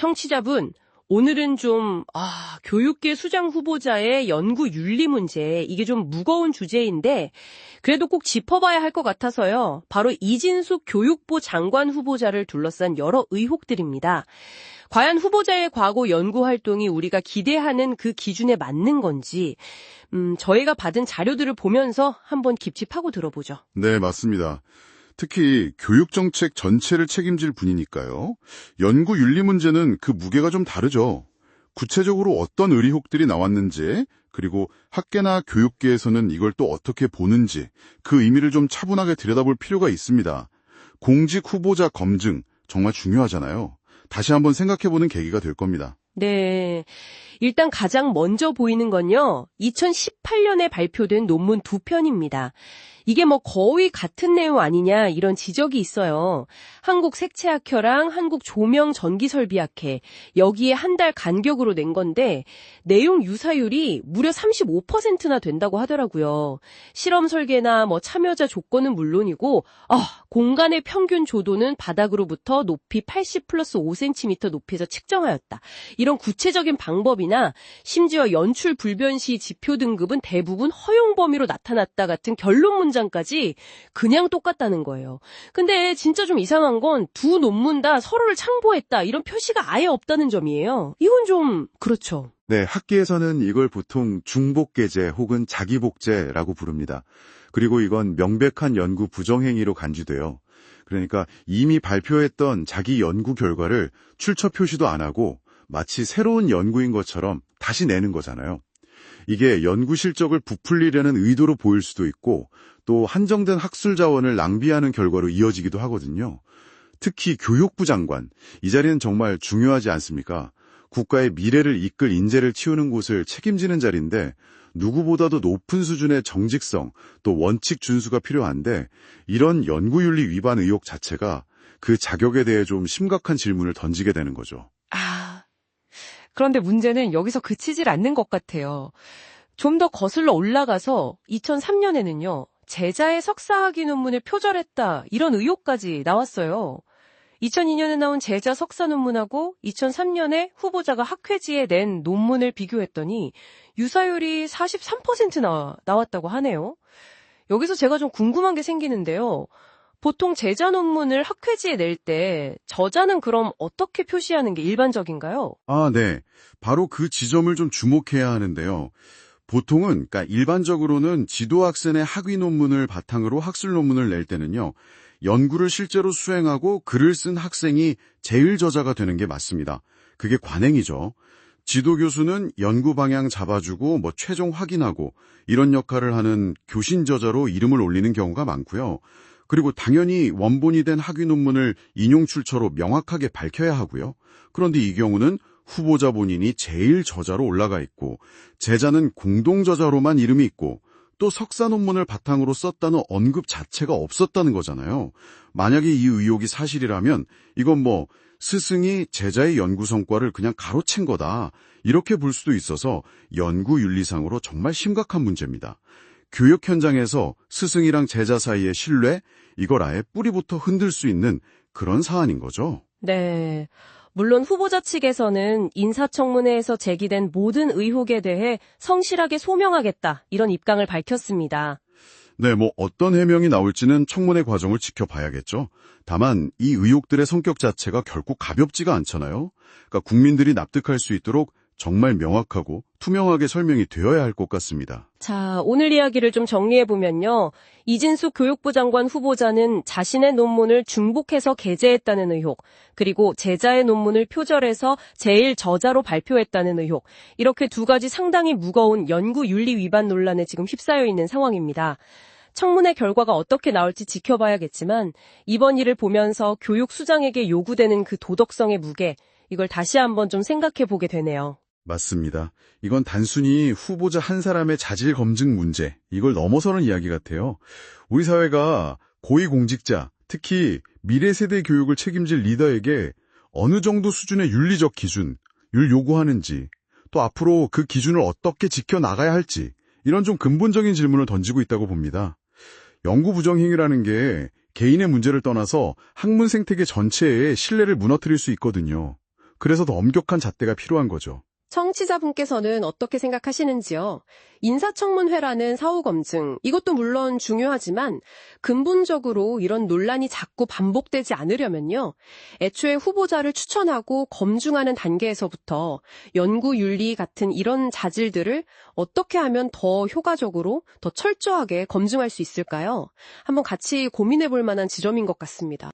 청취자분, 오늘은 좀, 아, 교육계 수장 후보자의 연구 윤리 문제, 이게 좀 무거운 주제인데, 그래도 꼭 짚어봐야 할 것 같아서요. 바로 이진숙 교육부 장관 후보자를 둘러싼 여러 의혹들입니다. 과연 후보자의 과거 연구 활동이 우리가 기대하는 그 기준에 맞는 건지, 음, 저희가 받은 자료들을 보면서 한번 깊이 파고 들어보죠. 네, 맞습니다. 특히 교육정책 전체를 책임질 분이니까요. 연구 윤리 문제는 그 무게가 좀 다르죠. 구체적으로 어떤 의리혹들이 나왔는지, 그리고 학계나 교육계에서는 이걸 또 어떻게 보는지, 그 의미를 좀 차분하게 들여다볼 필요가 있습니다. 공직 후보자 검증, 정말 중요하잖아요. 다시 한번 생각해보는 계기가 될 겁니다. 네. 일단 가장 먼저 보이는 건요, 2018년에 발표된 논문 두 편입니다. 이게 뭐 거의 같은 내용 아니냐 이런 지적이 있어요. 한국 색채학회랑 한국 조명 전기설비학회 여기에 한 달 간격으로 낸 건데 내용 유사율이 무려 35%나 된다고 하더라고요. 실험 설계나 뭐 참여자 조건은 물론이고 아, 공간의 평균 조도는 바닥으로부터 높이 80 플러스 5cm 높이에서 측정하였다. 이런 구체적인 방법이나 심지어 연출 불변 시 지표 등급은 대부분 허용 범위로 나타났다 같은 결론 문장까지 그냥 똑같다는 거예요. 근데 진짜 좀 이상한 건 두 논문 다 서로를 참고했다 이런 표시가 아예 없다는 점이에요. 이건 좀 그렇죠. 네, 학계에서는 이걸 보통 중복계제 혹은 자기복제라고 부릅니다. 그리고 이건 명백한 연구 부정행위로 간주돼요. 그러니까 이미 발표했던 자기 연구 결과를 출처 표시도 안 하고 마치 새로운 연구인 것처럼 다시 내는 거잖아요. 이게 연구 실적을 부풀리려는 의도로 보일 수도 있고 또 한정된 학술 자원을 낭비하는 결과로 이어지기도 하거든요. 특히 교육부 장관, 이 자리는 정말 중요하지 않습니까? 국가의 미래를 이끌 인재를 키우는 곳을 책임지는 자리인데 누구보다도 높은 수준의 정직성 또 원칙 준수가 필요한데 이런 연구윤리 위반 의혹 자체가 그 자격에 대해 좀 심각한 질문을 던지게 되는 거죠. 아, 그런데 문제는 여기서 그치질 않는 것 같아요. 좀 더 거슬러 올라가서 2003년에는요, 제자의 석사학위 논문을 표절했다, 이런 의혹까지 나왔어요. 2002년에 나온 제자 석사 논문하고 2003년에 후보자가 학회지에 낸 논문을 비교했더니 유사율이 43%나 나왔다고 하네요. 여기서 제가 좀 궁금한 게 생기는데요. 보통 제자 논문을 학회지에 낼 때 저자는 그럼 어떻게 표시하는 게 일반적인가요? 아, 네. 바로 그 지점을 좀 주목해야 하는데요. 보통은, 그러니까 일반적으로는 지도학생의 학위 논문을 바탕으로 학술 논문을 낼 때는요, 연구를 실제로 수행하고 글을 쓴 학생이 제일 저자가 되는 게 맞습니다. 그게 관행이죠. 지도 교수는 연구 방향 잡아주고 뭐 최종 확인하고 이런 역할을 하는 교신 저자로 이름을 올리는 경우가 많고요. 그리고 당연히 원본이 된 학위 논문을 인용 출처로 명확하게 밝혀야 하고요. 그런데 이 경우는 후보자 본인이 제일 저자로 올라가 있고 제자는 공동 저자로만 이름이 있고 또 석사 논문을 바탕으로 썼다는 언급 자체가 없었다는 거잖아요. 만약에 이 의혹이 사실이라면 이건 뭐 스승이 제자의 연구 성과를 그냥 가로챈 거다. 이렇게 볼 수도 있어서 연구 윤리상으로 정말 심각한 문제입니다. 교육 현장에서 스승이랑 제자 사이의 신뢰, 이걸 아예 뿌리부터 흔들 수 있는 그런 사안인 거죠. 네. 물론 후보자 측에서는 인사청문회에서 제기된 모든 의혹에 대해 성실하게 소명하겠다 이런 입장을 밝혔습니다. 네, 뭐 어떤 해명이 나올지는 청문회 과정을 지켜봐야겠죠. 다만 이 의혹들의 성격 자체가 결코 가볍지가 않잖아요. 그러니까 국민들이 납득할 수 있도록 정말 명확하고 투명하게 설명이 되어야 할 것 같습니다. 자, 오늘 이야기를 좀 정리해보면요. 이진숙 교육부 장관 후보자는 자신의 논문을 중복해서 게재했다는 의혹, 그리고 제자의 논문을 표절해서 제일 저자로 발표했다는 의혹, 이렇게 두 가지 상당히 무거운 연구 윤리 위반 논란에 지금 휩싸여 있는 상황입니다. 청문회 결과가 어떻게 나올지 지켜봐야겠지만 이번 일을 보면서 교육 수장에게 요구되는 그 도덕성의 무게, 이걸 다시 한번 좀 생각해 보게 되네요. 맞습니다. 이건 단순히 후보자 한 사람의 자질 검증 문제, 이걸 넘어서는 이야기 같아요. 우리 사회가 고위공직자, 특히 미래 세대 교육을 책임질 리더에게 어느 정도 수준의 윤리적 기준, 율 요구하는지, 또 앞으로 그 기준을 어떻게 지켜나가야 할지, 이런 좀 근본적인 질문을 던지고 있다고 봅니다. 연구 부정행위라는 게 개인의 문제를 떠나서 학문 생태계 전체의 신뢰를 무너뜨릴 수 있거든요. 그래서 더 엄격한 잣대가 필요한 거죠. 청취자분께서는 어떻게 생각하시는지요? 인사청문회라는 사후검증, 이것도 물론 중요하지만 근본적으로 이런 논란이 자꾸 반복되지 않으려면요. 애초에 후보자를 추천하고 검증하는 단계에서부터 연구윤리 같은 이런 자질들을 어떻게 하면 더 효과적으로, 더 철저하게 검증할 수 있을까요? 한번 같이 고민해 볼 만한 지점인 것 같습니다.